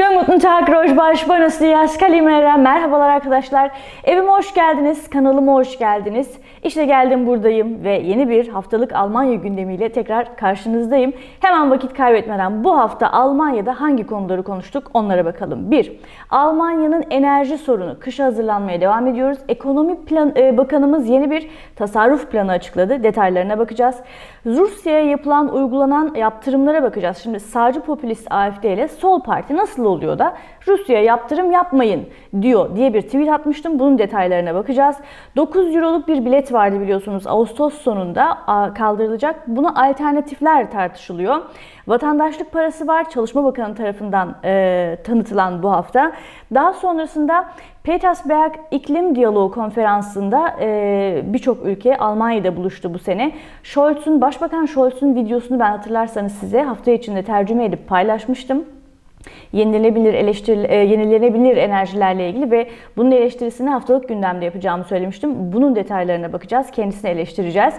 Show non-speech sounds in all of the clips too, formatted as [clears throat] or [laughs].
Schönen guten Tag, Rojbaş, buenos dias, kalimera. Merhabalar arkadaşlar. Evime hoş geldiniz, kanalıma hoş geldiniz. İşte geldim buradayım ve yeni bir haftalık Almanya gündemiyle tekrar karşınızdayım. Hemen vakit kaybetmeden bu hafta Almanya'da hangi konuları konuştuk onlara bakalım. 1. Almanya'nın enerji sorunu. Kışa hazırlanmaya devam ediyoruz. Ekonomi plan, e, Bakanımız yeni bir tasarruf planı açıkladı. Detaylarına bakacağız. Rusya'ya yapılan, uygulanan yaptırımlara bakacağız. Şimdi sağcı popülist AFD ile sol parti nasıl oluyor da Rusya'ya yaptırım yapmayın diyor diye bir tweet atmıştım. Bunun detaylarına bakacağız. 9 euroluk bir bilet vardı biliyorsunuz Ağustos sonunda kaldırılacak. Buna alternatifler tartışılıyor. Vatandaşlık parası var. Çalışma Bakanı tarafından e, tanıtılan bu hafta. Daha sonrasında Petersberg İklim Diyaloğu Konferansı'nda e, birçok ülke Almanya'da buluştu bu sene. Scholz'un, Başbakan Scholz'un videosunu ben hatırlarsanız size hafta içinde tercüme edip paylaşmıştım yenilenebilir eleştiri, e, yenilenebilir enerjilerle ilgili ve bunun eleştirisini haftalık gündemde yapacağımı söylemiştim. Bunun detaylarına bakacağız, kendisini eleştireceğiz.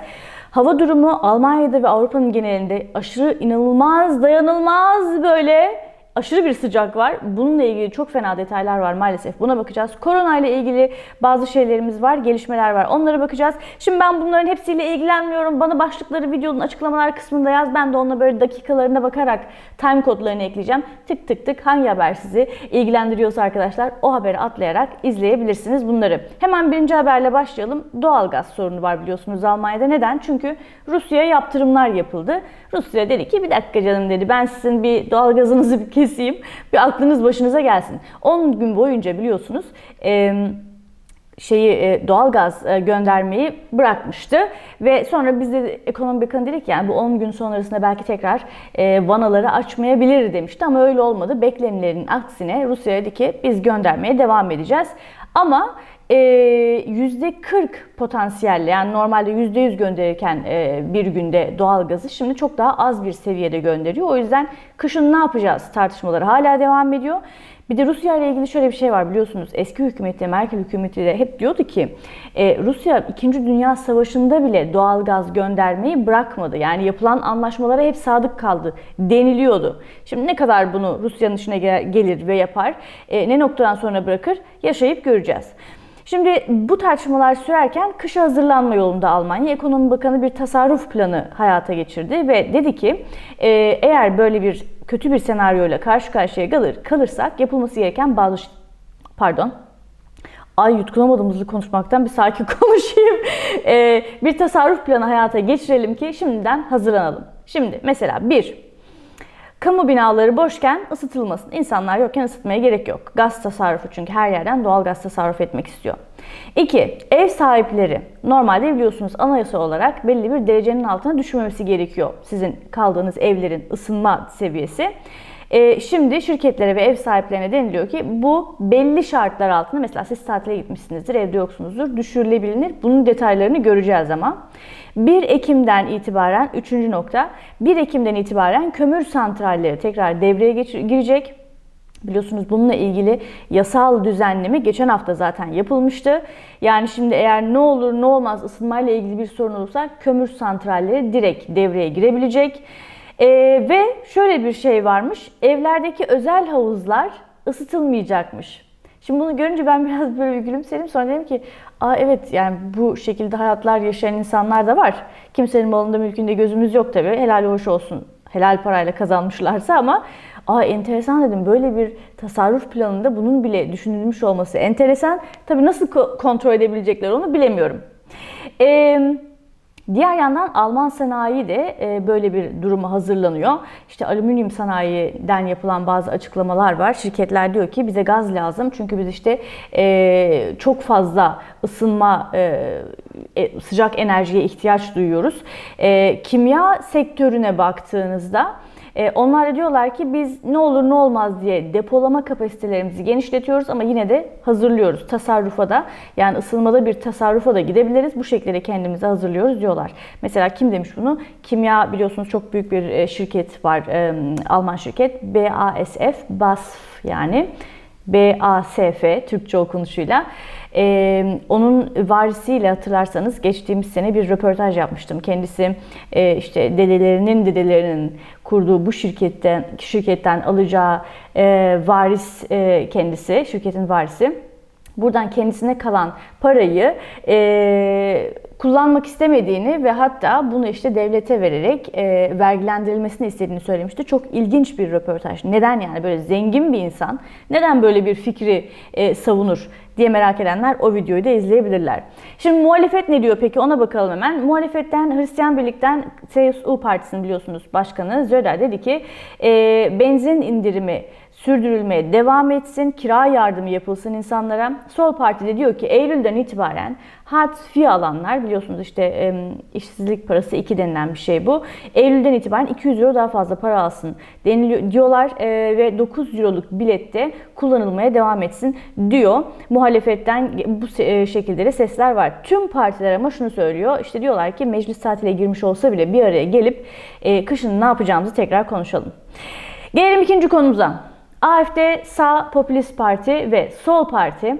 Hava durumu Almanya'da ve Avrupa'nın genelinde aşırı inanılmaz, dayanılmaz böyle aşırı bir sıcak var. Bununla ilgili çok fena detaylar var maalesef. Buna bakacağız. Korona ile ilgili bazı şeylerimiz var, gelişmeler var. Onlara bakacağız. Şimdi ben bunların hepsiyle ilgilenmiyorum. Bana başlıkları videonun açıklamalar kısmında yaz. Ben de onunla böyle dakikalarına bakarak time kodlarını ekleyeceğim. Tık tık tık hangi haber sizi ilgilendiriyorsa arkadaşlar o haberi atlayarak izleyebilirsiniz bunları. Hemen birinci haberle başlayalım. Doğalgaz sorunu var biliyorsunuz Almanya'da. Neden? Çünkü Rusya'ya yaptırımlar yapıldı. Rusya dedi ki bir dakika canım dedi ben sizin bir doğalgazınızı bir keseyim. Bir aklınız başınıza gelsin. 10 gün boyunca biliyorsunuz şeyi doğalgaz göndermeyi bırakmıştı ve sonra biz de ekonomi bakanı dedik yani bu 10 gün sonrasında belki tekrar vanaları açmayabilir demişti ama öyle olmadı. Beklenilenin aksine Rusya dedi ki biz göndermeye devam edeceğiz. Ama %40 potansiyelle yani normalde %100 gönderirken bir günde doğalgazı şimdi çok daha az bir seviyede gönderiyor. O yüzden kışın ne yapacağız tartışmaları hala devam ediyor. Bir de Rusya ile ilgili şöyle bir şey var biliyorsunuz. Eski hükümette, Merkel hükümeti de hep diyordu ki Rusya 2. Dünya Savaşı'nda bile doğalgaz göndermeyi bırakmadı. Yani yapılan anlaşmalara hep sadık kaldı deniliyordu. Şimdi ne kadar bunu Rusya'nın işine gelir ve yapar, ne noktadan sonra bırakır yaşayıp göreceğiz. Şimdi bu tartışmalar sürerken kışa hazırlanma yolunda Almanya Ekonomi Bakanı bir tasarruf planı hayata geçirdi ve dedi ki eğer böyle bir kötü bir senaryoyla karşı karşıya kalır, kalırsak yapılması gereken bazı pardon ay yutkunamadım konuşmaktan bir sakin [laughs] konuşayım. Ee, bir tasarruf planı hayata geçirelim ki şimdiden hazırlanalım. Şimdi mesela bir, Kamu binaları boşken ısıtılmasın. İnsanlar yokken ısıtmaya gerek yok. Gaz tasarrufu çünkü her yerden doğal gaz tasarruf etmek istiyor. 2. Ev sahipleri normalde biliyorsunuz anayasa olarak belli bir derecenin altına düşmemesi gerekiyor. Sizin kaldığınız evlerin ısınma seviyesi. Ee, şimdi şirketlere ve ev sahiplerine deniliyor ki bu belli şartlar altında mesela siz tatile gitmişsinizdir, evde yoksunuzdur, düşürülebilir. Bunun detaylarını göreceğiz ama. 1 Ekim'den itibaren, üçüncü nokta, 1 Ekim'den itibaren kömür santralleri tekrar devreye girecek. Biliyorsunuz bununla ilgili yasal düzenleme geçen hafta zaten yapılmıştı. Yani şimdi eğer ne olur ne olmaz ısınmayla ilgili bir sorun olursa kömür santralleri direkt devreye girebilecek. Ee, ve şöyle bir şey varmış. Evlerdeki özel havuzlar ısıtılmayacakmış. Şimdi bunu görünce ben [laughs] biraz böyle gülümsedim. Sonra dedim ki Aa evet yani bu şekilde hayatlar yaşayan insanlar da var. Kimsenin malında mülkünde gözümüz yok tabii. Helal hoş olsun. Helal parayla kazanmışlarsa ama aa enteresan dedim. Böyle bir tasarruf planında bunun bile düşünülmüş olması enteresan. Tabii nasıl kontrol edebilecekler onu bilemiyorum. Eee Diğer yandan Alman sanayi de e, böyle bir duruma hazırlanıyor. İşte alüminyum sanayiden yapılan bazı açıklamalar var. Şirketler diyor ki bize gaz lazım çünkü biz işte e, çok fazla ısınma, e, sıcak enerjiye ihtiyaç duyuyoruz. Kimya sektörüne baktığınızda e, onlar da diyorlar ki biz ne olur ne olmaz diye depolama kapasitelerimizi genişletiyoruz ama yine de hazırlıyoruz. Tasarrufa da yani ısınmada bir tasarrufa da gidebiliriz. Bu şekilde kendimizi hazırlıyoruz diyorlar. Mesela kim demiş bunu? Kimya biliyorsunuz çok büyük bir e, şirket var. E, Alman şirket. BASF, BASF yani. BASF Türkçe okunuşuyla. Ee, onun varisiyle hatırlarsanız geçtiğimiz sene bir röportaj yapmıştım. Kendisi e, işte dedelerinin dedelerinin kurduğu bu şirketten şirketten alacağı e, varis e, kendisi, şirketin varisi. Buradan kendisine kalan parayı e, kullanmak istemediğini ve hatta bunu işte devlete vererek e, vergilendirilmesini istediğini söylemişti. Çok ilginç bir röportaj. Neden yani böyle zengin bir insan neden böyle bir fikri e, savunur diye merak edenler o videoyu da izleyebilirler. Şimdi muhalefet ne diyor peki ona bakalım hemen. Muhalefetten Hristiyan Birlik'ten CSU Partisi'nin biliyorsunuz başkanı Zöder dedi ki e, benzin indirimi sürdürülmeye devam etsin, kira yardımı yapılsın insanlara. Sol Parti de diyor ki Eylül'den itibaren hartfiye alanlar biliyorsunuz işte işsizlik parası 2 denilen bir şey bu. Eylül'den itibaren 200 euro daha fazla para alsın deniliyor diyorlar e, ve 9 euroluk bilette kullanılmaya devam etsin diyor. Muhalefetten bu e, şekilde de sesler var. Tüm partiler ama şunu söylüyor. İşte diyorlar ki meclis tatile girmiş olsa bile bir araya gelip e, kışın ne yapacağımızı tekrar konuşalım. Gelelim ikinci konumuza. AFD sağ popülist parti ve sol parti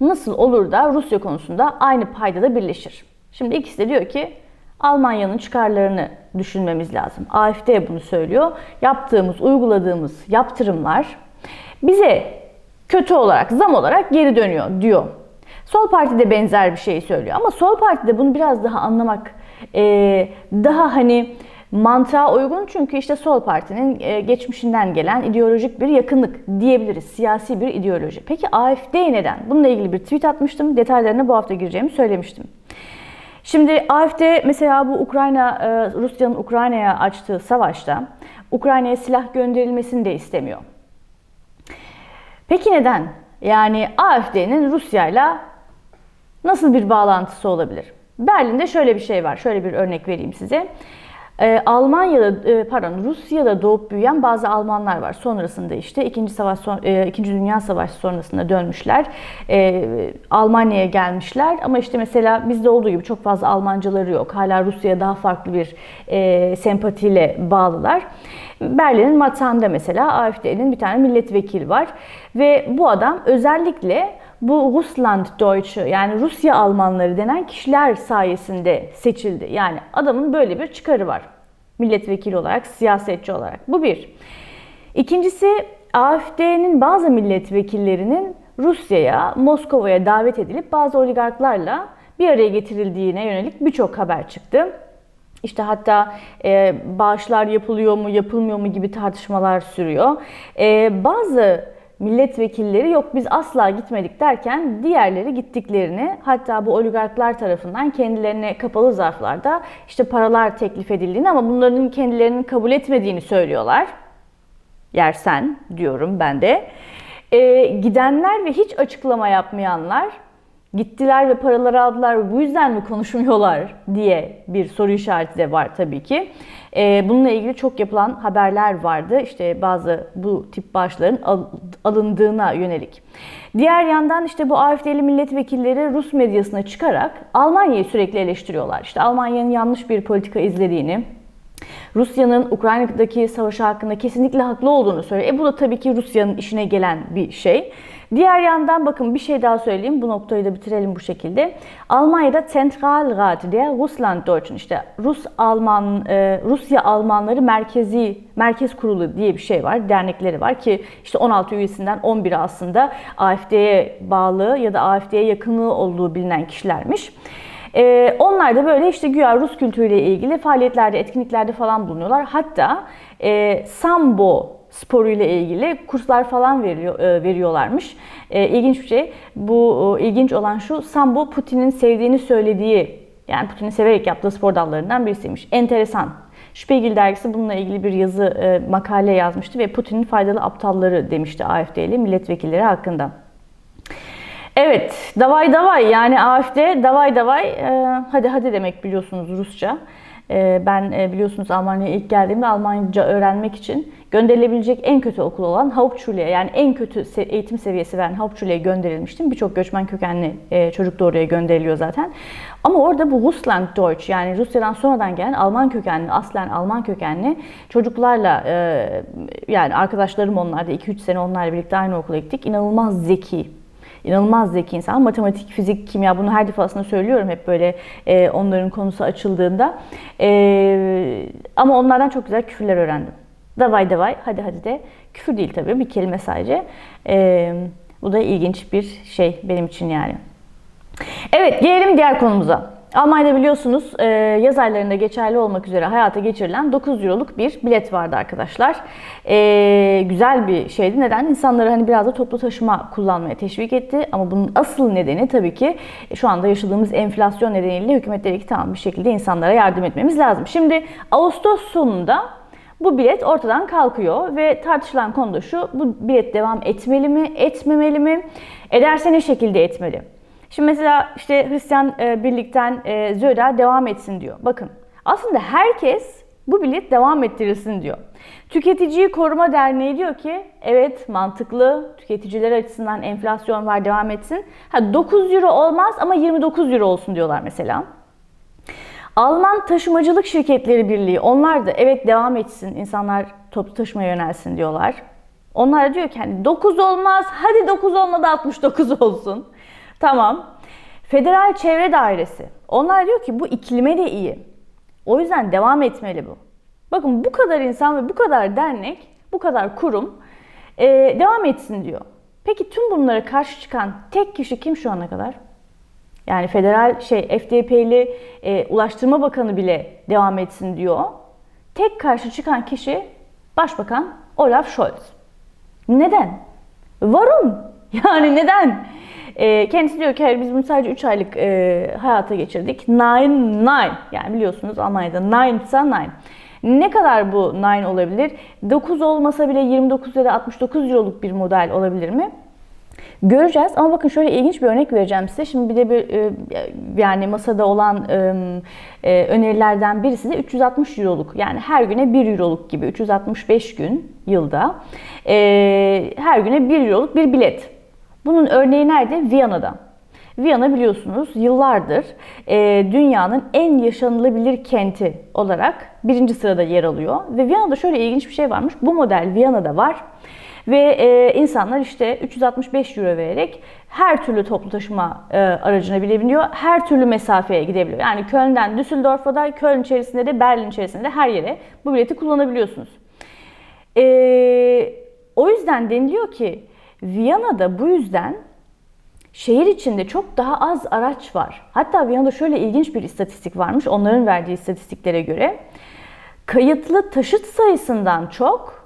nasıl olur da Rusya konusunda aynı paydada birleşir? Şimdi ikisi de diyor ki Almanya'nın çıkarlarını düşünmemiz lazım. AFD bunu söylüyor. Yaptığımız, uyguladığımız yaptırımlar bize kötü olarak, zam olarak geri dönüyor diyor. Sol parti de benzer bir şey söylüyor ama sol parti de bunu biraz daha anlamak, daha hani mantığa uygun çünkü işte sol partinin e, geçmişinden gelen ideolojik bir yakınlık diyebiliriz. Siyasi bir ideoloji. Peki AFD neden? Bununla ilgili bir tweet atmıştım. Detaylarına bu hafta gireceğimi söylemiştim. Şimdi AFD mesela bu Ukrayna, e, Rusya'nın Ukrayna'ya açtığı savaşta Ukrayna'ya silah gönderilmesini de istemiyor. Peki neden? Yani AFD'nin Rusya'yla nasıl bir bağlantısı olabilir? Berlin'de şöyle bir şey var. Şöyle bir örnek vereyim size. Ee, Almanya'da e, pardon Rusya'da doğup büyüyen bazı Almanlar var. Sonrasında işte ikinci savaş son, e, ikinci Dünya Savaşı sonrasında dönmüşler. E, Almanya'ya gelmişler ama işte mesela bizde olduğu gibi çok fazla Almancaları yok. Hala Rusya'ya daha farklı bir e, sempatiyle bağlılar. Berlin'in Matzah'ında mesela AfD'nin bir tane milletvekili var ve bu adam özellikle bu Russland Deutsche yani Rusya Almanları denen kişiler sayesinde seçildi. Yani adamın böyle bir çıkarı var. Milletvekili olarak, siyasetçi olarak. Bu bir. İkincisi AfD'nin bazı milletvekillerinin Rusya'ya, Moskova'ya davet edilip bazı oligarklarla bir araya getirildiğine yönelik birçok haber çıktı. İşte hatta e, bağışlar yapılıyor mu, yapılmıyor mu gibi tartışmalar sürüyor. E, bazı milletvekilleri yok biz asla gitmedik derken diğerleri gittiklerini hatta bu oligarklar tarafından kendilerine kapalı zarflarda işte paralar teklif edildiğini ama bunların kendilerinin kabul etmediğini söylüyorlar. Yersen diyorum ben de. E, gidenler ve hiç açıklama yapmayanlar gittiler ve paraları aldılar bu yüzden mi konuşmuyorlar diye bir soru işareti de var tabii ki. Ee, bununla ilgili çok yapılan haberler vardı. İşte bazı bu tip başların alındığına yönelik. Diğer yandan işte bu AFD'li milletvekilleri Rus medyasına çıkarak Almanya'yı sürekli eleştiriyorlar. İşte Almanya'nın yanlış bir politika izlediğini, Rusya'nın Ukrayna'daki savaşı hakkında kesinlikle haklı olduğunu söylüyor. E bu da tabii ki Rusya'nın işine gelen bir şey. Diğer yandan bakın bir şey daha söyleyeyim. Bu noktayı da bitirelim bu şekilde. Almanya'da Zentralrat diye Russland Deutschen işte Rus Alman e, Rusya Almanları Merkezi Merkez Kurulu diye bir şey var. Dernekleri var ki işte 16 üyesinden 11'i aslında AFD'ye bağlı ya da AFD'ye yakınlığı olduğu bilinen kişilermiş. Ee, onlar da böyle işte güya Rus kültürüyle ilgili faaliyetlerde, etkinliklerde falan bulunuyorlar. Hatta e, Sambo sporuyla ilgili kurslar falan veriliyor, e, veriyorlarmış. E, ilginç bir şey. Bu ilginç olan şu Sambo Putin'in sevdiğini söylediği yani Putin'in severek yaptığı spor dallarından birisiymiş. Enteresan. Spiegel dergisi bununla ilgili bir yazı, e, makale yazmıştı ve Putin'in faydalı aptalları demişti AFD'li milletvekilleri hakkında. Evet, davay davay yani AFD davay davay e, hadi hadi demek biliyorsunuz Rusça. E, ben e, biliyorsunuz Almanya'ya ilk geldiğimde Almanca öğrenmek için gönderilebilecek en kötü okul olan Hauptschule'ye yani en kötü eğitim seviyesi veren Hauptschule'ye gönderilmiştim. Birçok göçmen kökenli e, çocuk da oraya gönderiliyor zaten. Ama orada bu Russland Deutsch yani Rusya'dan sonradan gelen Alman kökenli, aslen Alman kökenli çocuklarla yani arkadaşlarım onlarda 2-3 sene onlarla birlikte aynı okula gittik. İnanılmaz zeki, inanılmaz zeki insan. Matematik, fizik, kimya bunu her defasında söylüyorum hep böyle e, onların konusu açıldığında. E, ama onlardan çok güzel küfürler öğrendim. Davay davay, hadi hadi de. Küfür değil tabii, bir kelime sadece. E, bu da ilginç bir şey benim için yani. Evet, gelelim diğer konumuza. Almanya'da biliyorsunuz e, yaz aylarında geçerli olmak üzere hayata geçirilen 9 euroluk bir bilet vardı arkadaşlar. E, güzel bir şeydi. Neden? İnsanları hani biraz da toplu taşıma kullanmaya teşvik etti. Ama bunun asıl nedeni tabii ki şu anda yaşadığımız enflasyon nedeniyle hükümet dedi ki tamam bir şekilde insanlara yardım etmemiz lazım. Şimdi Ağustos sonunda bu bilet ortadan kalkıyor ve tartışılan konu da şu, bu bilet devam etmeli mi, etmemeli mi? Ederse ne şekilde etmeli? Şimdi mesela işte Hristiyan e, Birlik'ten e, Zöda devam etsin diyor. Bakın aslında herkes bu bilet devam ettirilsin diyor. Tüketiciyi Koruma Derneği diyor ki evet mantıklı tüketiciler açısından enflasyon var devam etsin. Ha 9 euro olmaz ama 29 euro olsun diyorlar mesela. Alman Taşımacılık Şirketleri Birliği onlar da evet devam etsin insanlar toplu taşımaya yönelsin diyorlar. Onlar diyor ki hani 9 olmaz hadi 9 olmadı 69 olsun. Tamam. Federal Çevre Dairesi. Onlar diyor ki bu iklime de iyi. O yüzden devam etmeli bu. Bakın bu kadar insan ve bu kadar dernek, bu kadar kurum e, devam etsin diyor. Peki tüm bunlara karşı çıkan tek kişi kim şu ana kadar? Yani federal şey FDP'li e, Ulaştırma Bakanı bile devam etsin diyor. Tek karşı çıkan kişi Başbakan Olaf Scholz. Neden? Varun. [laughs] Yani neden? E, kendisi diyor ki hayır biz bunu sadece 3 aylık e, hayata geçirdik. Nine, nine. Yani biliyorsunuz Almanya'da nine ise nine. Ne kadar bu nine olabilir? 9 olmasa bile 29 ya da 69 euroluk bir model olabilir mi? Göreceğiz ama bakın şöyle ilginç bir örnek vereceğim size. Şimdi bir de bir e, yani masada olan e, e, önerilerden birisi de 360 euroluk. Yani her güne 1 euroluk gibi 365 gün yılda her güne 1 euroluk bir bilet. Bunun örneği nerede? Viyana'da. Viyana biliyorsunuz yıllardır e, dünyanın en yaşanılabilir kenti olarak birinci sırada yer alıyor. Ve Viyana'da şöyle ilginç bir şey varmış. Bu model Viyana'da var. Ve e, insanlar işte 365 euro vererek her türlü toplu taşıma e, aracına binebiliyor. Her türlü mesafeye gidebiliyor. Yani Köln'den Düsseldorf'a da, Köln içerisinde de, Berlin içerisinde de her yere bu bileti kullanabiliyorsunuz. E, o yüzden deniliyor ki Viyana'da bu yüzden şehir içinde çok daha az araç var. Hatta Viyana'da şöyle ilginç bir istatistik varmış. Onların verdiği istatistiklere göre kayıtlı taşıt sayısından çok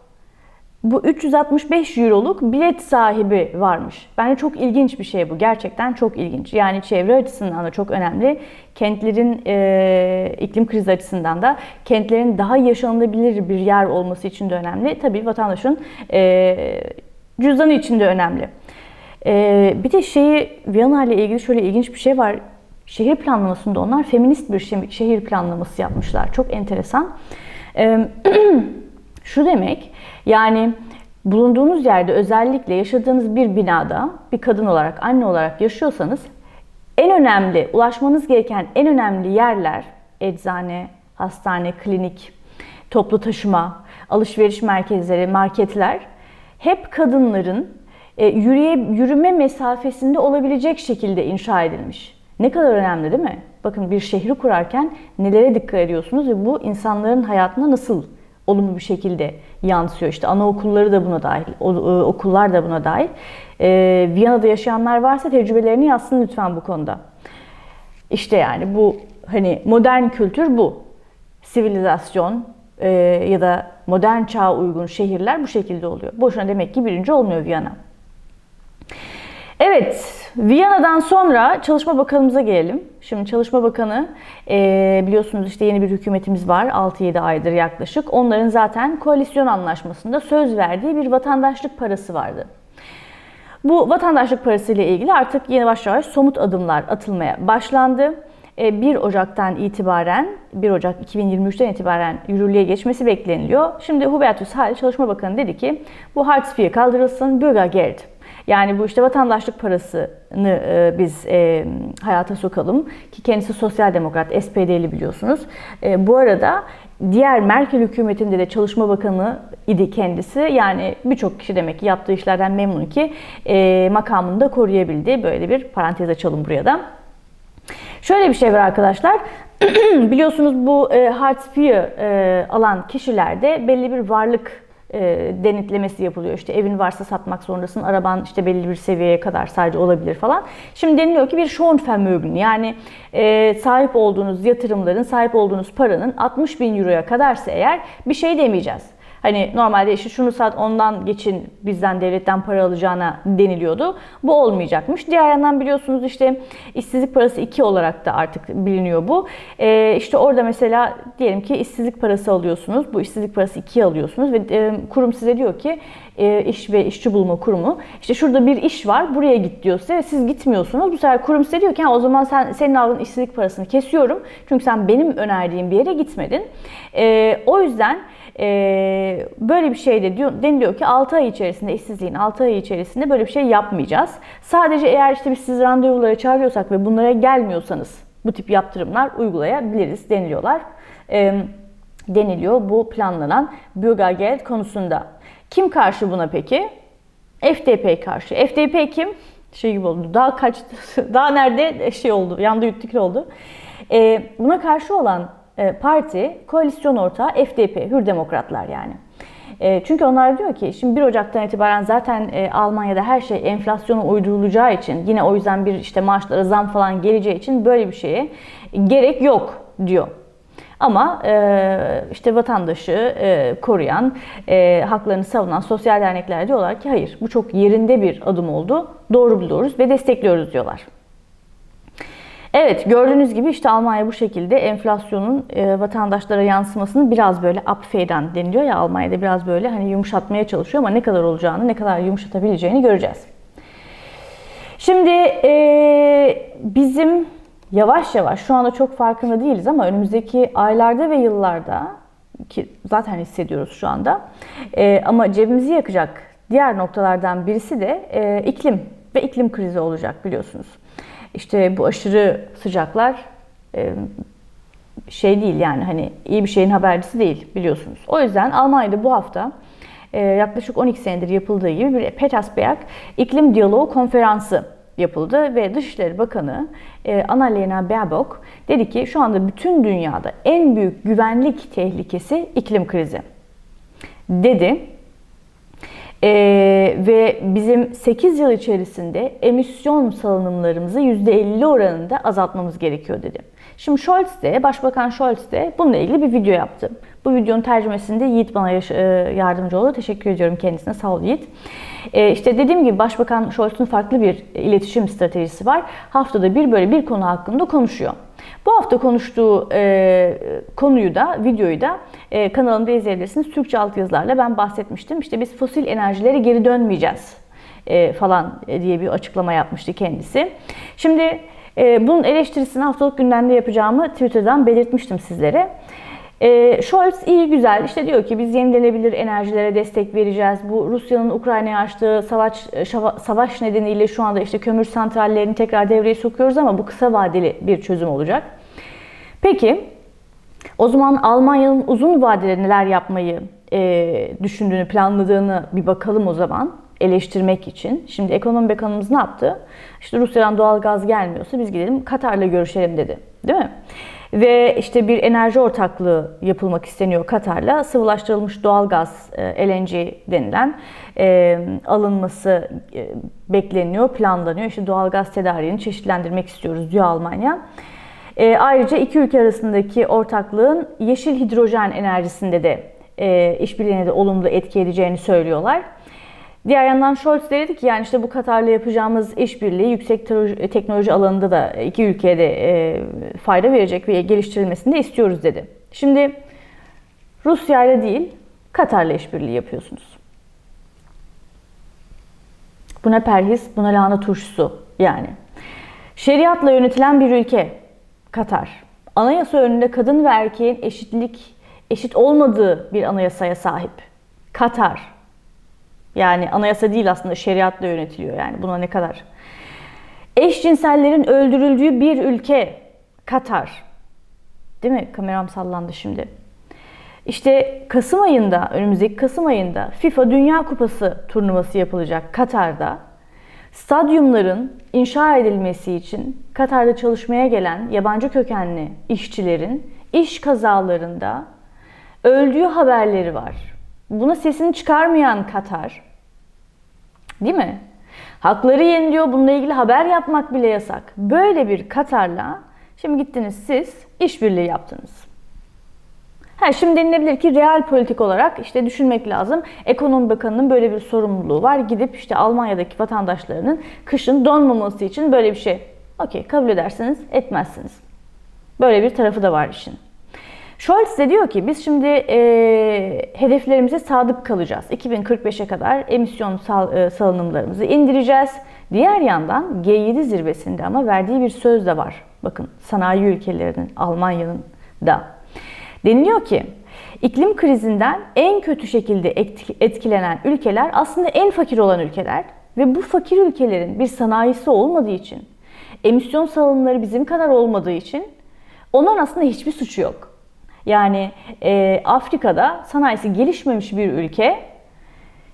bu 365 euroluk bilet sahibi varmış. Bence çok ilginç bir şey bu. Gerçekten çok ilginç. Yani çevre açısından da çok önemli. Kentlerin e, iklim krizi açısından da kentlerin daha yaşanılabilir bir yer olması için de önemli. Tabii vatandaşın e, cüzdanı için de önemli. Ee, bir de şeyi Viyana ile ilgili şöyle ilginç bir şey var. Şehir planlamasında onlar feminist bir şehir planlaması yapmışlar. Çok enteresan. Ee, [clears throat] şu demek yani bulunduğunuz yerde özellikle yaşadığınız bir binada bir kadın olarak, anne olarak yaşıyorsanız en önemli, ulaşmanız gereken en önemli yerler eczane, hastane, klinik, toplu taşıma, alışveriş merkezleri, marketler hep kadınların e, yürüye, yürüme mesafesinde olabilecek şekilde inşa edilmiş. Ne kadar önemli değil mi? Bakın bir şehri kurarken nelere dikkat ediyorsunuz ve bu insanların hayatına nasıl olumlu bir şekilde yansıyor. İşte anaokulları da buna dahil, e, okullar da buna dahil. Ee, Viyana'da yaşayanlar varsa tecrübelerini yazsın lütfen bu konuda. İşte yani bu hani modern kültür bu. Sivilizasyon e, ya da modern çağa uygun şehirler bu şekilde oluyor. Boşuna demek ki birinci olmuyor Viyana. Evet, Viyana'dan sonra Çalışma Bakanımıza gelelim. Şimdi Çalışma Bakanı e, biliyorsunuz işte yeni bir hükümetimiz var 6-7 aydır yaklaşık. Onların zaten koalisyon anlaşmasında söz verdiği bir vatandaşlık parası vardı. Bu vatandaşlık parası ile ilgili artık yavaş yavaş somut adımlar atılmaya başlandı. 1 Ocak'tan itibaren, 1 Ocak 2023'ten itibaren yürürlüğe geçmesi bekleniliyor. Şimdi Hubertus Hal Çalışma Bakanı dedi ki bu Hartz IV kaldırılsın, Bürgergeld yani bu işte vatandaşlık parasını e, biz e, hayata sokalım ki kendisi sosyal demokrat, SPD'li biliyorsunuz. E, bu arada diğer Merkel hükümetinde de çalışma bakanı idi kendisi. Yani birçok kişi demek ki yaptığı işlerden memnun ki e, makamını da koruyabildi. Böyle bir parantez açalım buraya da. Şöyle bir şey var arkadaşlar. [clears throat] Biliyorsunuz bu e, Hartz IV e, alan kişilerde belli bir varlık e, denetlemesi yapılıyor. İşte evin varsa satmak zorundasın, araban işte belli bir seviyeye kadar sadece olabilir falan. Şimdi deniliyor ki bir Schonvermögen yani e, sahip olduğunuz yatırımların, sahip olduğunuz paranın 60 bin euroya kadarsa eğer bir şey demeyeceğiz. Hani normalde işte şunu sat ondan geçin bizden devletten para alacağına deniliyordu. Bu olmayacakmış. Diğer yandan biliyorsunuz işte işsizlik parası 2 olarak da artık biliniyor bu. Ee, işte orada mesela diyelim ki işsizlik parası alıyorsunuz. Bu işsizlik parası 2'ye alıyorsunuz ve e, kurum size diyor ki e, iş ve işçi bulma kurumu işte şurada bir iş var buraya git diyor size ve siz gitmiyorsunuz. Bu sefer kurum size diyor ki o zaman sen senin aldığın işsizlik parasını kesiyorum. Çünkü sen benim önerdiğim bir yere gitmedin. E, o yüzden e, böyle bir şey de diyor, deniliyor ki 6 ay içerisinde işsizliğin 6 ay içerisinde böyle bir şey yapmayacağız. Sadece eğer işte biz sizi randevulara çağırıyorsak ve bunlara gelmiyorsanız bu tip yaptırımlar uygulayabiliriz deniliyorlar. E, deniliyor bu planlanan Bürgergeld konusunda. Kim karşı buna peki? FDP karşı. FDP kim? Şey gibi oldu. Daha kaç, [laughs] daha nerede şey oldu, yandı yuttuklu oldu. E, buna karşı olan parti koalisyon ortağı FDP, Hür Demokratlar yani. E, çünkü onlar diyor ki şimdi 1 Ocak'tan itibaren zaten e, Almanya'da her şey enflasyona uydurulacağı için yine o yüzden bir işte maaşlara zam falan geleceği için böyle bir şeye gerek yok diyor. Ama işte vatandaşı koruyan, haklarını savunan sosyal dernekler diyorlar ki hayır bu çok yerinde bir adım oldu. Doğru buluyoruz ve destekliyoruz diyorlar. Evet gördüğünüz gibi işte Almanya bu şekilde enflasyonun e, vatandaşlara yansımasını biraz böyle abfeden deniliyor ya Almanya'da biraz böyle hani yumuşatmaya çalışıyor ama ne kadar olacağını, ne kadar yumuşatabileceğini göreceğiz. Şimdi e, bizim yavaş yavaş şu anda çok farkında değiliz ama önümüzdeki aylarda ve yıllarda ki zaten hissediyoruz şu anda e, ama cebimizi yakacak diğer noktalardan birisi de iklim ve iklim krizi olacak biliyorsunuz. İşte bu aşırı sıcaklar e, şey değil yani hani iyi bir şeyin habercisi değil biliyorsunuz. O yüzden Almanya'da bu hafta e, yaklaşık 12 senedir yapıldığı gibi bir Petersberg İklim Diyaloğu Konferansı yapıldı ve Dışişleri Bakanı e, Annalena Baerbock dedi ki şu anda bütün dünyada en büyük güvenlik tehlikesi iklim krizi dedi. Ee, ve bizim 8 yıl içerisinde emisyon salınımlarımızı %50 oranında azaltmamız gerekiyor dedi. Şimdi Scholz de, Başbakan Scholz de bununla ilgili bir video yaptı. Bu videonun tercümesinde Yiğit bana e, yardımcı oldu. Teşekkür ediyorum kendisine. Sağ ol Yiğit. Ee, işte dediğim gibi Başbakan Scholz'un farklı bir iletişim stratejisi var. Haftada bir böyle bir konu hakkında konuşuyor. Bu hafta konuştuğu e, konuyu da, videoyu da e, kanalımda izleyebilirsiniz. Türkçe altyazılarla ben bahsetmiştim. İşte biz fosil enerjilere geri dönmeyeceğiz e, falan diye bir açıklama yapmıştı kendisi. Şimdi e, bunun eleştirisini haftalık gündemde yapacağımı Twitter'dan belirtmiştim sizlere. E, Scholz iyi güzel işte diyor ki biz yenilenebilir enerjilere destek vereceğiz. Bu Rusya'nın Ukrayna'ya açtığı savaş savaş nedeniyle şu anda işte kömür santrallerini tekrar devreye sokuyoruz ama bu kısa vadeli bir çözüm olacak. Peki o zaman Almanya'nın uzun vadede neler yapmayı e, düşündüğünü, planladığını bir bakalım o zaman eleştirmek için. Şimdi ekonomi bakanımız ne yaptı? İşte Rusya'dan doğal gaz gelmiyorsa biz gidelim Katar'la görüşelim dedi. Değil mi? Ve işte bir enerji ortaklığı yapılmak isteniyor Katar'la. Sıvılaştırılmış doğal gaz e, LNG denilen e, alınması e, bekleniyor, planlanıyor. İşte doğal gaz tedariğini çeşitlendirmek istiyoruz diyor Almanya. Ayrıca iki ülke arasındaki ortaklığın yeşil hidrojen enerjisinde de e, işbirliğine de olumlu etki edeceğini söylüyorlar. Diğer yandan Scholz dedi ki yani işte bu Katar'la yapacağımız işbirliği yüksek teknoloji alanında da iki ülkeye de e, fayda verecek ve geliştirilmesini de istiyoruz dedi. Şimdi Rusya ile değil Katar'la işbirliği yapıyorsunuz. Buna perhis, buna lahana turşusu yani. Şeriatla yönetilen bir ülke Katar. Anayasa önünde kadın ve erkeğin eşitlik eşit olmadığı bir anayasaya sahip. Katar. Yani anayasa değil aslında şeriatla yönetiliyor yani buna ne kadar. Eşcinsellerin öldürüldüğü bir ülke Katar. Değil mi? Kameram sallandı şimdi. İşte Kasım ayında, önümüzdeki Kasım ayında FIFA Dünya Kupası turnuvası yapılacak Katar'da. Stadyumların inşa edilmesi için Katar'da çalışmaya gelen yabancı kökenli işçilerin iş kazalarında öldüğü haberleri var. Buna sesini çıkarmayan Katar, değil mi? Hakları yeniliyor, bununla ilgili haber yapmak bile yasak. Böyle bir Katar'la şimdi gittiniz siz işbirliği yaptınız. Ha, şimdi denilebilir ki real politik olarak işte düşünmek lazım. Ekonomi Bakanı'nın böyle bir sorumluluğu var. Gidip işte Almanya'daki vatandaşlarının kışın donmaması için böyle bir şey. Okey kabul edersiniz, etmezsiniz. Böyle bir tarafı da var işin. Scholz de diyor ki biz şimdi e, hedeflerimize sadık kalacağız. 2045'e kadar emisyon sal, e, salınımlarımızı indireceğiz. Diğer yandan G7 zirvesinde ama verdiği bir söz de var. Bakın sanayi ülkelerinin, Almanya'nın da. Deniliyor ki iklim krizinden en kötü şekilde etkilenen ülkeler aslında en fakir olan ülkeler ve bu fakir ülkelerin bir sanayisi olmadığı için, emisyon salınımları bizim kadar olmadığı için onların aslında hiçbir suçu yok. Yani e, Afrika'da sanayisi gelişmemiş bir ülke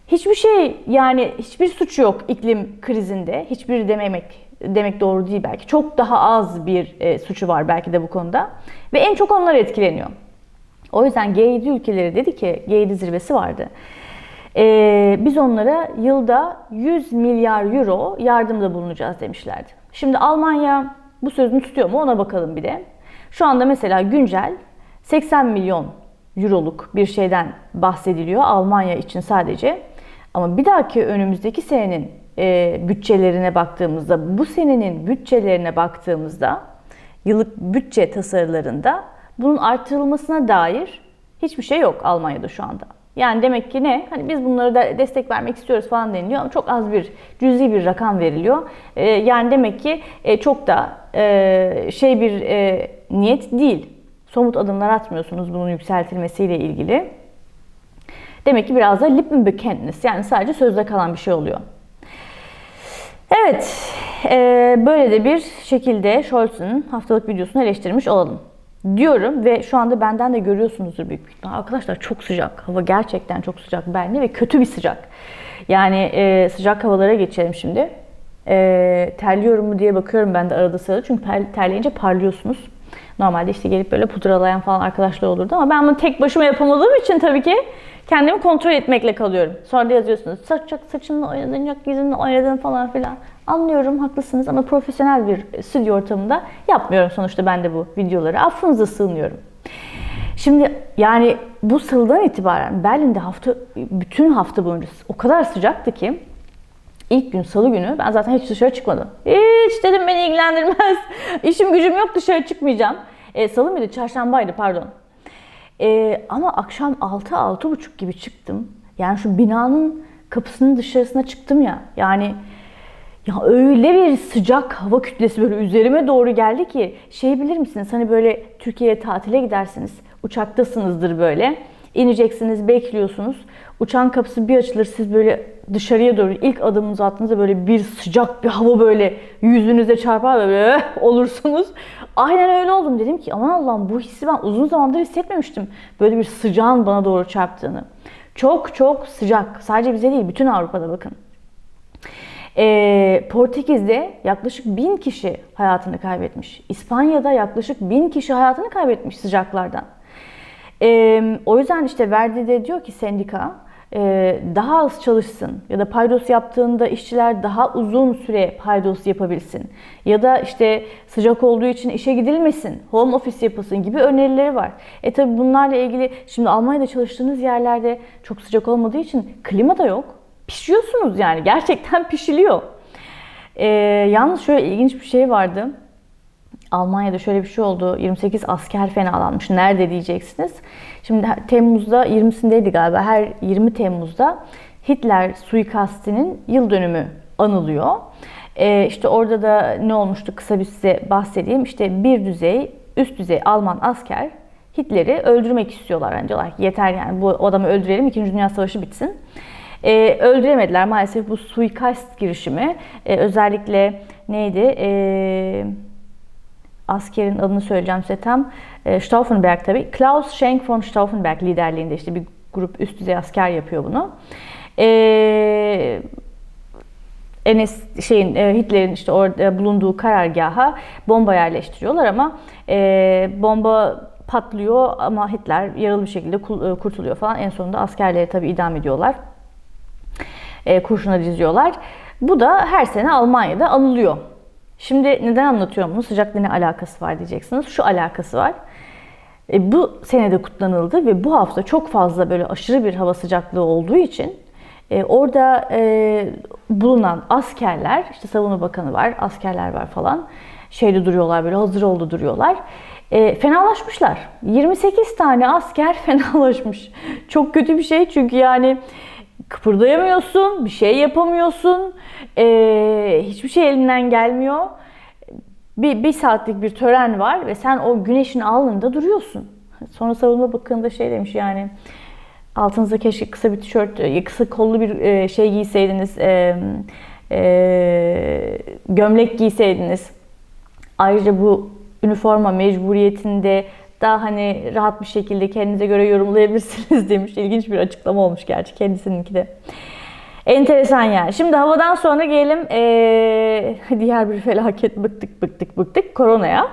hiçbir şey yani hiçbir suçu yok iklim krizinde. Hiçbir dememek demek doğru değil belki. Çok daha az bir e, suçu var belki de bu konuda. Ve en çok onlar etkileniyor. O yüzden G7 ülkeleri dedi ki G7 zirvesi vardı. Ee, biz onlara yılda 100 milyar euro yardımda bulunacağız demişlerdi. Şimdi Almanya bu sözünü tutuyor mu ona bakalım bir de. Şu anda mesela güncel 80 milyon euroluk bir şeyden bahsediliyor Almanya için sadece. Ama bir dahaki önümüzdeki senenin e, bütçelerine baktığımızda, bu senenin bütçelerine baktığımızda, yıllık bütçe tasarılarında bunun artırılmasına dair hiçbir şey yok Almanya'da şu anda. Yani demek ki ne? Hani biz bunları da destek vermek istiyoruz falan deniliyor ama çok az bir cüzi bir rakam veriliyor. Ee, yani demek ki e, çok da e, şey bir e, niyet değil. Somut adımlar atmıyorsunuz bunun yükseltilmesiyle ilgili. Demek ki biraz da Lippenbekenntnis yani sadece sözde kalan bir şey oluyor. Evet, e, böyle de bir şekilde Scholz'un haftalık videosunu eleştirmiş olalım diyorum ve şu anda benden de görüyorsunuzdur büyük ihtimalle. Arkadaşlar çok sıcak. Hava gerçekten çok sıcak Berlin'de ve kötü bir sıcak. Yani e, sıcak havalara geçelim şimdi. E, terliyorum mu diye bakıyorum ben de arada sırada. Çünkü terleyince parlıyorsunuz. Normalde işte gelip böyle pudralayan falan arkadaşlar olurdu ama ben bunu tek başıma yapamadığım için tabii ki kendimi kontrol etmekle kalıyorum. Sonra da yazıyorsunuz saç saçınla oynadın, yok yüzünle oynadın falan filan. Anlıyorum haklısınız ama profesyonel bir stüdyo ortamında yapmıyorum sonuçta ben de bu videoları. Affınıza sığınıyorum. Şimdi yani bu salıdan itibaren Berlin'de hafta bütün hafta boyunca o kadar sıcaktı ki ilk gün salı günü ben zaten hiç dışarı çıkmadım. Hiç dedim beni ilgilendirmez. [laughs] İşim gücüm yok dışarı çıkmayacağım. E, salı mıydı? Çarşambaydı pardon. E, ama akşam 6-6.30 gibi çıktım. Yani şu binanın kapısının dışarısına çıktım ya. Yani ya öyle bir sıcak hava kütlesi böyle üzerime doğru geldi ki şey bilir misiniz hani böyle Türkiye'ye tatile gidersiniz uçaktasınızdır böyle ineceksiniz bekliyorsunuz uçağın kapısı bir açılır siz böyle dışarıya doğru ilk adımınızı attığınızda böyle bir sıcak bir hava böyle yüzünüze çarpar böyle olursunuz. Aynen öyle oldum dedim ki aman Allah'ım bu hissi ben uzun zamandır hissetmemiştim böyle bir sıcağın bana doğru çarptığını. Çok çok sıcak sadece bize değil bütün Avrupa'da bakın. E, Portekiz'de yaklaşık bin kişi hayatını kaybetmiş. İspanya'da yaklaşık bin kişi hayatını kaybetmiş sıcaklardan. E, o yüzden işte Verdi de diyor ki sendika e, daha az çalışsın ya da paydos yaptığında işçiler daha uzun süre paydos yapabilsin ya da işte sıcak olduğu için işe gidilmesin, home office yapılsın gibi önerileri var. E tabi bunlarla ilgili şimdi Almanya'da çalıştığınız yerlerde çok sıcak olmadığı için klima da yok pişiyorsunuz yani. Gerçekten [laughs] pişiliyor. Ee, yalnız şöyle ilginç bir şey vardı. Almanya'da şöyle bir şey oldu. 28 asker fenalanmış. Nerede diyeceksiniz. Şimdi Temmuz'da 20'sindeydi galiba. Her 20 Temmuz'da Hitler suikastinin yıl dönümü anılıyor. E, işte orada da ne olmuştu kısa bir size bahsedeyim. İşte bir düzey, üst düzey Alman asker Hitler'i öldürmek istiyorlar. Yani diyorlar ki yeter yani bu adamı öldürelim, İkinci Dünya Savaşı bitsin. E, öldüremediler maalesef bu suikast girişimi. E, özellikle neydi? E, askerin adını söyleyeceğim size tam. E, Stauffenberg tabii. Klaus Schenk von Stauffenberg liderliğinde işte bir grup üst düzey asker yapıyor bunu. E, Enes şeyin e, Hitler'in işte orada bulunduğu karargaha bomba yerleştiriyorlar ama e, bomba patlıyor ama Hitler yaralı bir şekilde e, kurtuluyor falan. En sonunda askerleri tabii idam ediyorlar. E, kurşuna diziyorlar. Bu da her sene Almanya'da anılıyor. Şimdi neden anlatıyorum bunu? Sıcakla ne alakası var diyeceksiniz. Şu alakası var. E, bu senede kutlanıldı ve bu hafta çok fazla böyle aşırı bir hava sıcaklığı olduğu için e, orada e, bulunan askerler, işte savunma bakanı var, askerler var falan. Şeyde duruyorlar böyle hazır oldu duruyorlar. E, fenalaşmışlar. 28 tane asker [laughs] fenalaşmış. Çok kötü bir şey çünkü yani kıpırdayamıyorsun, bir şey yapamıyorsun, e, hiçbir şey elinden gelmiyor. Bir, bir saatlik bir tören var ve sen o güneşin alnında duruyorsun. Sonra savunma bakanı da şey demiş yani altınıza keşke kısa bir tişört, e, kısa kollu bir e, şey giyseydiniz, e, e, gömlek giyseydiniz. Ayrıca bu üniforma mecburiyetinde daha hani rahat bir şekilde kendinize göre yorumlayabilirsiniz [laughs] demiş. İlginç bir açıklama olmuş gerçi kendisininki de. Enteresan yani. Şimdi havadan sonra gelelim ee, [laughs] diğer bir felaket bıktık bıktık bıktık koronaya.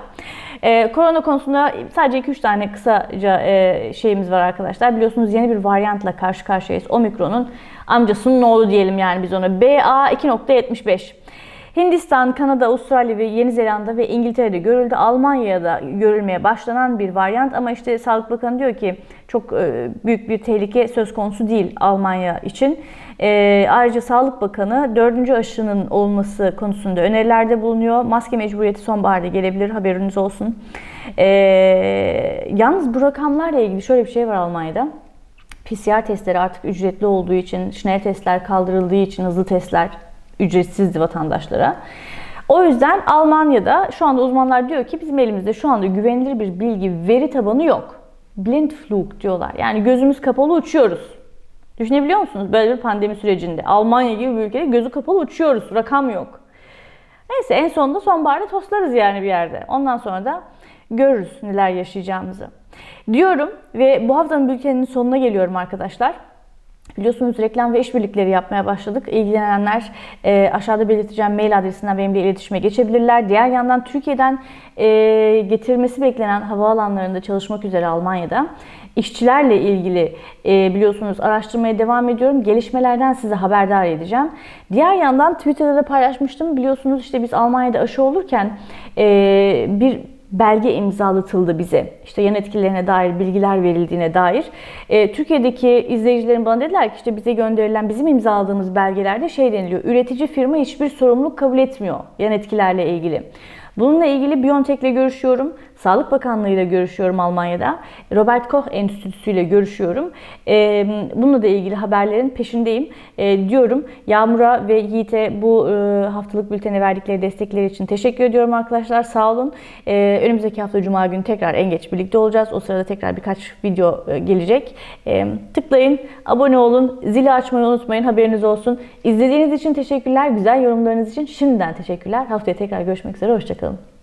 Ee, korona konusunda sadece 2-3 tane kısaca e, şeyimiz var arkadaşlar. Biliyorsunuz yeni bir varyantla karşı karşıyayız. Omikron'un amcasının oğlu diyelim yani biz ona. BA 2.75. Hindistan, Kanada, Avustralya ve Yeni Zelanda ve İngiltere'de görüldü. Almanya'da görülmeye başlanan bir varyant ama işte Sağlık Bakanı diyor ki çok e, büyük bir tehlike söz konusu değil Almanya için. E, ayrıca Sağlık Bakanı dördüncü aşının olması konusunda önerilerde bulunuyor. Maske mecburiyeti sonbaharda gelebilir haberiniz olsun. E, yalnız bu rakamlarla ilgili şöyle bir şey var Almanya'da. PCR testleri artık ücretli olduğu için, Schnell testler kaldırıldığı için hızlı testler ücretsizdi vatandaşlara. O yüzden Almanya'da şu anda uzmanlar diyor ki bizim elimizde şu anda güvenilir bir bilgi, veri tabanı yok. Blindflug diyorlar. Yani gözümüz kapalı uçuyoruz. Düşünebiliyor musunuz? Böyle bir pandemi sürecinde Almanya gibi bir ülkede gözü kapalı uçuyoruz. Rakam yok. Neyse en sonunda sonbaharda tostlarız yani bir yerde. Ondan sonra da görürüz neler yaşayacağımızı. Diyorum ve bu haftanın bülteninin sonuna geliyorum arkadaşlar. Biliyorsunuz reklam ve işbirlikleri yapmaya başladık. İlgilenenler e, aşağıda belirteceğim mail adresinden benimle iletişime geçebilirler. Diğer yandan Türkiye'den e, getirilmesi beklenen havaalanlarında çalışmak üzere Almanya'da işçilerle ilgili e, biliyorsunuz araştırmaya devam ediyorum. Gelişmelerden size haberdar edeceğim. Diğer yandan Twitter'da da paylaşmıştım. Biliyorsunuz işte biz Almanya'da aşı olurken e, bir belge imzalatıldı bize. İşte yan etkilerine dair bilgiler verildiğine dair. E, Türkiye'deki izleyicilerim bana dediler ki işte bize gönderilen bizim imzaladığımız belgelerde şey deniliyor. Üretici firma hiçbir sorumluluk kabul etmiyor yan etkilerle ilgili. Bununla ilgili BioNTech ile görüşüyorum. Sağlık Bakanlığı ile görüşüyorum Almanya'da. Robert Koch Enstitüsü ile görüşüyorum. Ee, bununla da ilgili haberlerin peşindeyim. Ee, diyorum Yağmur'a ve Yiğit'e bu e, haftalık bültene verdikleri destekleri için teşekkür ediyorum arkadaşlar. Sağ olun. Ee, önümüzdeki hafta Cuma günü tekrar en geç birlikte olacağız. O sırada tekrar birkaç video e, gelecek. tıklayın, abone olun, zili açmayı unutmayın. Haberiniz olsun. İzlediğiniz için teşekkürler. Güzel yorumlarınız için şimdiden teşekkürler. Haftaya tekrar görüşmek üzere. Hoşçakalın.